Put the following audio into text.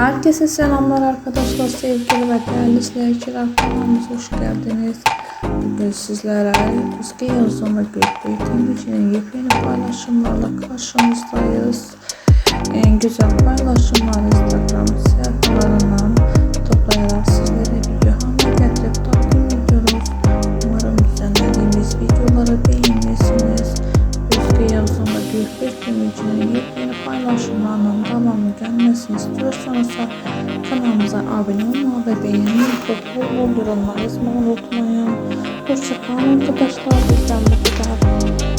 Herkese selamlar arkadaşlar, sevgili ve değerli izleyiciler kanalımıza hoş geldiniz. Bugün sizlere Özge Yazım'la Gökbey Temizci'nin yepyeni paylaşımlarla karşınızdayız. En güzel paylaşımlar Instagram 45 gün içində yepyeni paylaşımlarla davamı gəlməsini istəyirsinizsə kanalımıza abunə olmağı və beğeni butonunu vurdurulmayı unutmayın. Hoşçakalın arkadaşlar. Bizden bu kadar.